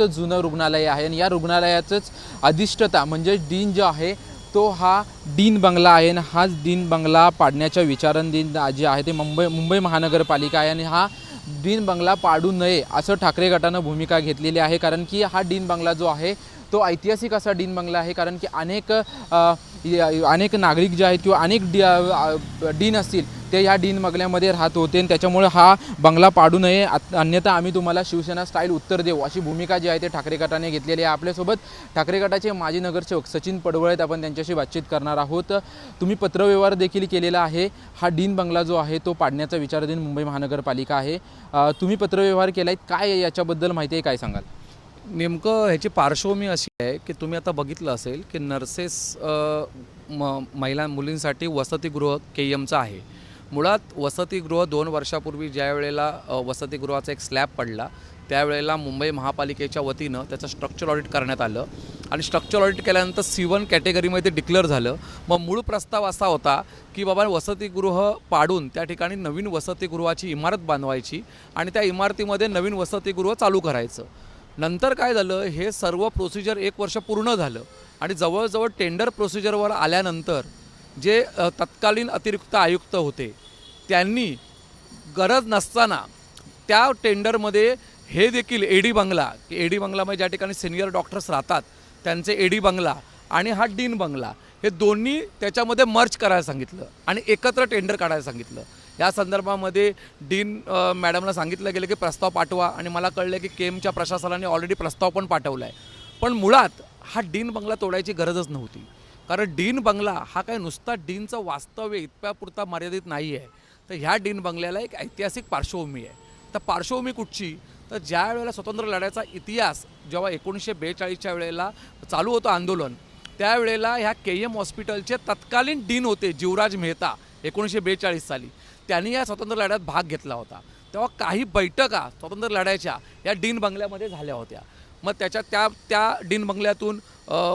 अत्यंत जुनं रुग्णालय आहे आणि या रुग्णालयाचंच अधिष्ठता म्हणजे डीन जो आहे तो हा डीन बंगला आहे आणि हाच डीन बंगला पाडण्याच्या विचारांधीन जे आहे ते मुंबई मुंबई महानगरपालिका आहे आणि हा डीन बंगला पाडू नये असं ठाकरे गटानं भूमिका घेतलेली आहे. कारण की हा डीन बंगला जो आहे तो ऐतिहासिक असा डीन बंगला आहे कारण की अनेक अनेक नागरिक जे आहेत किंवा अनेक डी डीन असतील ते ह्या डीन बंगल्यामध्ये राहत होते आणि त्याच्यामुळे हा बंगला पाडू नये. अन्यथा आम्ही तुम्हाला शिवसेना स्टाईल उत्तर देऊ अशी भूमिका जी आहे ते ठाकरे गटाने घेतलेली आहे. आपल्यासोबत ठाकरे गटाचे माजी नगरसेवक सचिन पडवळेत आपण त्यांच्याशी बातचीत करणार आहोत. तुम्ही पत्रव्यवहार देखील केलेला आहे. हा डीन बंगला जो आहे तो पाडण्याचा विचार देऊन मुंबई महानगरपालिका आहे. तुम्ही पत्रव्यवहार केला आहे काय याच्याबद्दल माहिती आहे? काय सांगाल? नेमकं ह्याची पार्श्वभूमी अशी आहे की तुम्ही आता बघितलं असेल की नर्सेस म महिला मुलींसाठी वसतिगृह के एमचं आहे. मुळात वसतिगृह दोन वर्षापूर्वी ज्या वेळेला वसतिगृहाचा एक स्लॅब पडला त्यावेळेला मुंबई महापालिकेच्या वतीनं त्याचं स्ट्रक्चर ऑडिट करण्यात आलं. आणि स्ट्रक्चर ऑडिट केल्यानंतर सी वन कॅटेगरीमध्ये डिक्लेअर झालं. मग मूळ प्रस्ताव असा होता की बाबा वसतिगृह पाडून त्या ठिकाणी नवीन वसतिगृहाची इमारत बांधवायची आणि त्या इमारतीमध्ये नवीन वसतिगृह चालू करायचं. नंतर काय झालं हे सर्व प्रोसिजर एक वर्ष पूर्ण झालं आणि जवळजवळ टेंडर प्रोसिजरवर आल्यानंतर जे तत्कालीन अतिरिक्त आयुक्त होते त्यांनी गरज नसताना त्या टेंडरमध्ये हे देखील एडी बंगला एडी बंगलामध्ये ज्या ठिकाणी सिनियर डॉक्टर्स राहतात त्यांचे एडी बंगला आणि हा डीन बंगला हे दोन्ही त्याच्यामध्ये मर्च करायला सांगितलं आणि एकत्र टेंडर काढायला सांगितलं. या संदर्भामध्ये डीन मॅडमला सांगितलं गेलं की प्रस्ताव पाठवा आणि मला कळलं की केमच्या प्रशासनाने ऑलरेडी प्रस्ताव पण पाठवला आहे पण मुळात हा डीन बंगला तोडायची गरजच नव्हती. कारण डीन बंगला हा काय नुसता डीनचं वास्तव्य इतक्यापुरता मर्यादित नाही आहे तर ह्या डीन बंगल्याला एक ऐतिहासिक पार्श्वभूमी आहे. तर पार्श्वभूमी कुठची? तर ज्या वेळेला स्वतंत्र लढ्याचा इतिहास जेव्हा एकोणीसशे बेचाळीसच्या वेळेला चालू होतं आंदोलन त्यावेळेला ह्या के एम हॉस्पिटलचे तत्कालीन डीन होते जीवराज मेहता एकोणीसशे बेचाळीस साली. त्यांनी या स्वातंत्र्य लढ्यात भाग घेतला होता. तेव्हा काही बैठका स्वातंत्र्य लढ्याच्या या डीन बंगल्यामध्ये झाल्या होत्या. मग त्याच्या त्या त्या डीन बंगल्यातून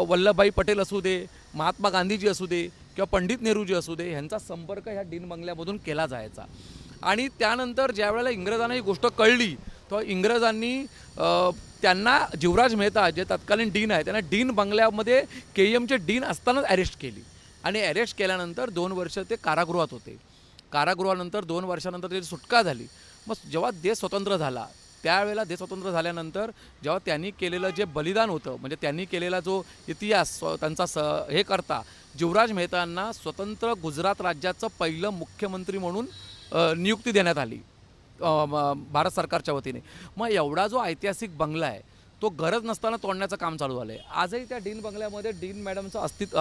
वल्लभभाई पटेल असू दे महात्मा गांधीजी असू दे किंवा पंडित नेहरूजी असू दे ह्यांचा संपर्क ह्या डीन बंगल्यामधून केला जायचा. आणि त्यानंतर ज्या वेळेला इंग्रजांना ही गोष्ट कळली तेव्हा इंग्रजांनी त्यांना जीवराज मेहता जे तत्कालीन डीन आहे त्यांना डीन बंगल्यामध्ये के एमचे डीन असतानाच अरेस्ट केली. आणि अरेस्ट केल्यानंतर दोन वर्ष ते कारागृहात होते. कारागृहानंतर दोन वर्षानंतर त्याची सुटका झाली. मग जेव्हा देश स्वतंत्र झाला त्यावेळेला देश स्वतंत्र झाल्यानंतर जेव्हा त्यांनी केलेलं जे बलिदान होतं म्हणजे त्यांनी केलेला जो इतिहास स्व- त्यांचा स हे करता जीवराज मेहतांना स्वतंत्र गुजरात राज्याचं पहिलं मुख्यमंत्री म्हणून नियुक्ती देण्यात आली भारत सरकारच्या वतीने. मग एवढा जो ऐतिहासिक बंगला आहे तो गरज नसताना तोडण्याचं काम चालू झालं आहे आजही त्या डीन बंगल्यामध्ये डीन मॅडमचं अस्तित्व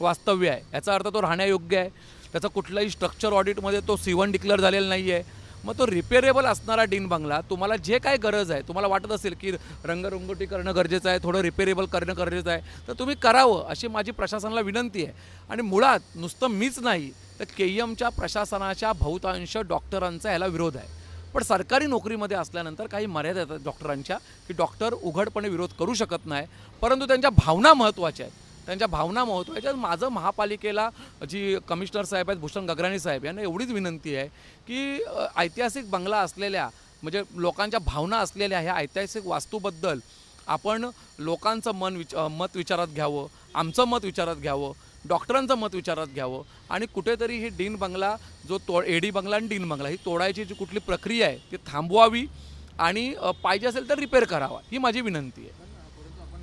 वास्तव्य आहे. याचा अर्थ तो राहण्यायोग्य आहे. त्याचं कुठलंही स्ट्रक्चर ऑडिटमध्ये तो सी वन डिक्लेअर झालेला नाही आहे मग तो रिपेरेबल असणारा डीन बंगला तुम्हाला जे काय गरज आहे तुम्हाला वाटत असेल की रंगरंगोटी करणं गरजेचं आहे थोडं रिपेरेबल करणं गरजेचं आहे तर तुम्ही करावं अशी माझी प्रशासनाला विनंती आहे. आणि मुळात नुसतं मीच नाही तर के एमच्या प्रशासनाच्या बहुतांश डॉक्टरांचा ह्याला विरोध आहे. पण सरकारी नोकरीमध्ये असल्यानंतर काही मर्यादा येतात डॉक्टरांच्या की डॉक्टर उघडपणे विरोध करू शकत नाही परंतु त्यांच्या भावना महत्त्वाच्या आहेत. त्यांच्या भावना महत्त्वाच्या माझं महापालिकेला जी कमिशनर साहेब आहेत भूषण गगराणी साहेब यांना एवढीच विनंती आहे की ऐतिहासिक बंगला असलेल्या म्हणजे लोकांच्या भावना असलेल्या ह्या ऐतिहासिक वास्तूबद्दल आपण लोकांचं मन विच मत विचारात घ्यावं आमचं मत विचारात घ्यावं डॉक्टरांचं मत विचारात घ्यावं आणि कुठेतरी ही डीन बंगला जो तो एडी बंगला आणि डीन बंगला ही तोडायची जी कुठली प्रक्रिया आहे ती थांबवावी आणि पाहिजे असेल तर रिपेअर करावा ही माझी विनंती आहे.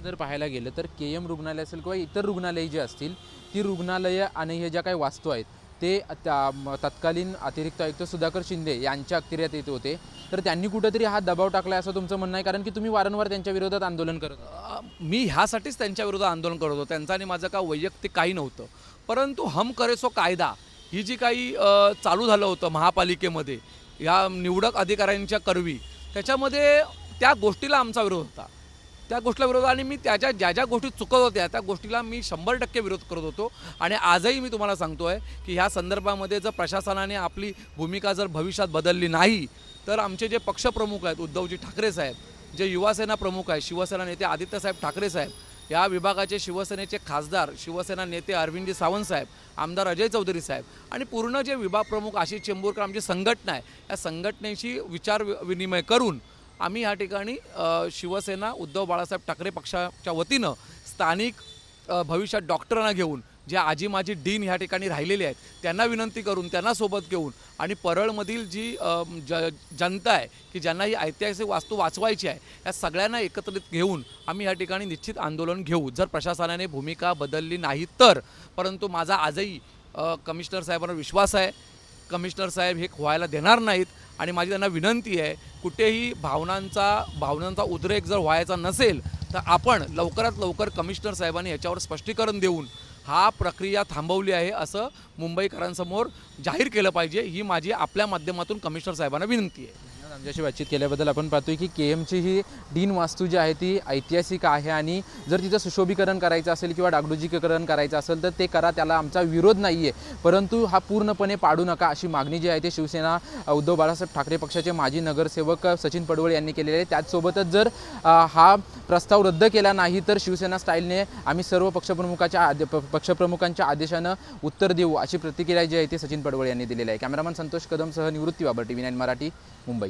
जर पाहायला गेलं तर के एम रुग्णालय असेल किंवा इतर रुग्णालय जी असतील ती रुग्णालयं आणि हे ज्या काही वास्तू आहेत ते त्या तत्कालीन अतिरिक्त आयुक्त सुधाकर शिंदे यांच्या अखत्यारीत येत होते. तर त्यांनी कुठेतरी हा दबाव टाकला असं तुमचं म्हणणं आहे? कारण की तुम्ही वारंवार त्यांच्या विरोधात आंदोलन करत मी ह्यासाठीच त्यांच्या विरोधात आंदोलन करत होतो. त्यांचं आणि माझं का वैयक्तिक काही नव्हतं. परंतु हम करेसो कायदा ही जी काही चालू झालं होतं महापालिकेमध्ये या निवडक अधिकाऱ्यांच्या करवी त्याच्यामध्ये त्या गोष्टीला आमचा विरोध होता. त्या गोष्टीला विरोध आणि मी त्याच्या ज्या ज्या गोष्टी चुकत होत्या त्या गोष्टीला मी शंभर टक्के विरोध करत होतो. आणि आजही मी तुम्हाला सांगतो आहे की ह्या संदर्भामध्ये जर प्रशासनाने आपली भूमिका जर भविष्यात बदलली नाही तर आमचे जे पक्षप्रमुख आहेत उद्धवजी ठाकरे साहेब जे युवासेना प्रमुख आहेत शिवसेना नेते आदित्यसाहेब ठाकरे साहेब या विभागाचे शिवसेनेचे खासदार शिवसेना नेते अरविंदजी सावंत साहेब आमदार अजय चौधरी साहेब आणि पूर्ण जे विभाग प्रमुख आशिष चेंबूरकर आमची संघटना आहे या संघटनेशी विचार विनिमय करून आम्ही या ठिकाणी शिवसेना उद्धव बाळासाहेब ठाकरे पक्षाच्या वतीनं स्थानिक भविष्यात डॉक्टरांना घेऊन जे आजी माजी डीन ह्या ठिकाणी राहिलेले आहेत त्यांना विनंती करून त्यांना सोबत घेऊन आणि परळमधील जी ज जनता आहे की ज्यांना ही ऐतिहासिक वास्तू वाचवायची आहे या सगळ्यांना एकत्रित घेऊन आम्ही या ठिकाणी निश्चित आंदोलन घेऊ. जर प्रशासनाने भूमिका बदलली नाही तर परंतु माझा आजही कमिशनर साहेबांवर विश्वास आहे. कमिशनर साहेब हे व्हायला देणार नाहीत आणि माझी त्यांना विनंती आहे कुठेही भावनांचा भावनांचा उद्रेक जर व्हायचा नसेल तर आपण लवकरात लवकर कमिशनर साहेबांनी याच्यावर स्पष्टीकरण देऊन हा प्रक्रिया थांबवली आहे असं मुंबईकरांसमोर जाहीर केलं पाहिजे. ही माझी आपल्या माध्यमातून कमिशनर साहेबांना विनंती आहे. आमच्याशी बातचीत केल्याबद्दल आपण पाहतोय की के एमची ही डीन वास्तू जी आहे ती ऐतिहासिक आहे आणि जर तिचं सुशोभीकरण करायचं असेल किंवा डागडुजीकरण करायचं असेल तर ते करा त्याला आमचा विरोध नाही आहे परंतु हा पूर्णपणे पाडू नका अशी मागणी जी आहे ती शिवसेना उद्धव बाळासाहेब ठाकरे पक्षाचे माजी नगरसेवक सचिन पडवळ यांनी केलेले आहे. त्याचसोबतच जर हा प्रस्ताव रद्द केला नाही तर शिवसेना स्टाईलने आम्ही सर्व पक्षप्रमुखाच्या आदे प- पक्षप्रमुखांच्या आदेशानं उत्तर देऊ अशी प्रतिक्रिया जी आहे ती सचिन पडवळ यांनी दिलेली आहे. Cameraman Santosh कदमसह Nivrutti Babar T V nine Marathi Mumbai.